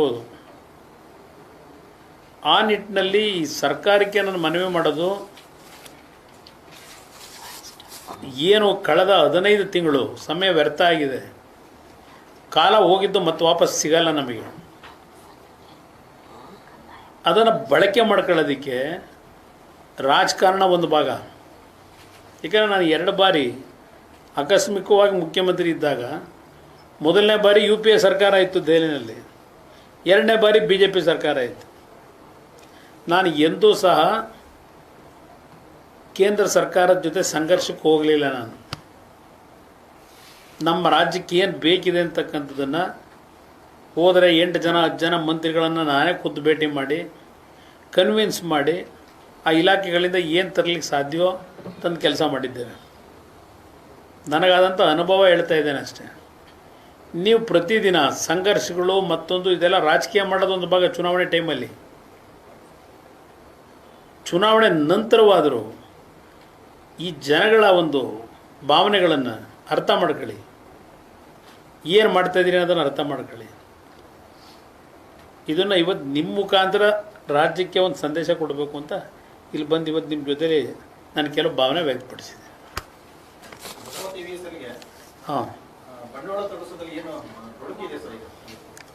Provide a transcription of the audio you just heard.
ಹೌದು. ಆ ನಿಟ್ಟಿನಲ್ಲಿ ಈ ಸರ್ಕಾರಕ್ಕೆ ನಾನು ಮನವಿ ಮಾಡೋದು, ಏನು ಕಳೆದ ಹದಿನೈದು ತಿಂಗಳು ಸಮಯ ವ್ಯರ್ಥ ಆಗಿದೆ. ಕಾಲ ಹೋಗಿದ್ದು ಮತ್ತೆ ವಾಪಸ್ ಸಿಗಲ್ಲ ನಮಗೆ. ಅದನ್ನು ಬಳಕೆ ಮಾಡ್ಕೊಳ್ಳೋದಕ್ಕೆ ರಾಜಕಾರಣ ಒಂದು ಭಾಗ. ಏಕೆಂದರೆ ನಾನು ಎರಡು ಬಾರಿ ಆಕಸ್ಮಿಕವಾಗಿ ಮುಖ್ಯಮಂತ್ರಿ ಇದ್ದಾಗ, ಮೊದಲನೇ ಬಾರಿ ಯು ಪಿ ಎ ಸರ್ಕಾರ ಇತ್ತು ದೆಹಲಿನಲ್ಲಿ. ಎರಡನೇ ಬಾರಿ ಬಿ ಜೆ ಪಿ ಸರ್ಕಾರ ಇತ್ತು ನಾನು ಎಂದೂ ಸಹ ಕೇಂದ್ರ ಸರ್ಕಾರದ ಜೊತೆ ಸಂಘರ್ಷಕ್ಕೆ ಹೋಗಲಿಲ್ಲ ನಾನು. ನಮ್ಮ ರಾಜ್ಯಕ್ಕೆ ಏನು ಬೇಕಿದೆ ಅಂತಕ್ಕಂಥದ್ದನ್ನು ಹೋದರೆ ಎಂಟು ಜನ, ಹತ್ತು ಜನ ಮಂತ್ರಿಗಳನ್ನು ನಾನೇ ಖುದ್ದು ಭೇಟಿ ಮಾಡಿ ಕನ್ವಿನ್ಸ್ ಮಾಡಿ ಆ ಇಲಾಖೆಗಳಿಂದ ಏನು ತರಲಿಕ್ಕೆ ಸಾಧ್ಯವೋ ತಂದು ಕೆಲಸ ಮಾಡಿದ್ದೇವೆ ನನಗಾದಂಥ ಅನುಭವ ಹೇಳ್ತಾ ಇದ್ದೇನೆ ಅಷ್ಟೇ. ನೀವು ಪ್ರತಿದಿನ ಸಂಘರ್ಷಗಳು ಮತ್ತೊಂದು ಇದೆಲ್ಲ ರಾಜಕೀಯ ಮಾಡೋದೊಂದು ಭಾಗ ಚುನಾವಣೆ ಟೈಮಲ್ಲಿ. ಚುನಾವಣೆ ನಂತರವಾದರೂ ಈ ಜನಗಳ ಒಂದು ಭಾವನೆಗಳನ್ನು ಅರ್ಥ ಮಾಡ್ಕೊಳ್ಳಿ. ಏನು ಮಾಡ್ತಾ ಇದ್ದೀರಿ ಅನ್ನೋದನ್ನು ಅರ್ಥ ಮಾಡ್ಕೊಳ್ಳಿ. ಇದನ್ನು ಇವತ್ತು ನಿಮ್ಮ ಮುಖಾಂತರ ರಾಜ್ಯಕ್ಕೆ ಒಂದು ಸಂದೇಶ ಕೊಡಬೇಕು ಅಂತ ಇಲ್ಲಿ ಬಂದು ಇವತ್ತು ನಿಮ್ಮ ಜೊತೆಲಿ ನಾನು ಕೆಲವು ಭಾವನೆ ವ್ಯಕ್ತಪಡಿಸಿದೆ. ಹಾಂ. ಬಂಡವಾಳ ತೊಡಸೋದ್ರಲ್ಲಿ ಏನು ತೊಡಕಿದೆ ಸರ್ ಈಗ?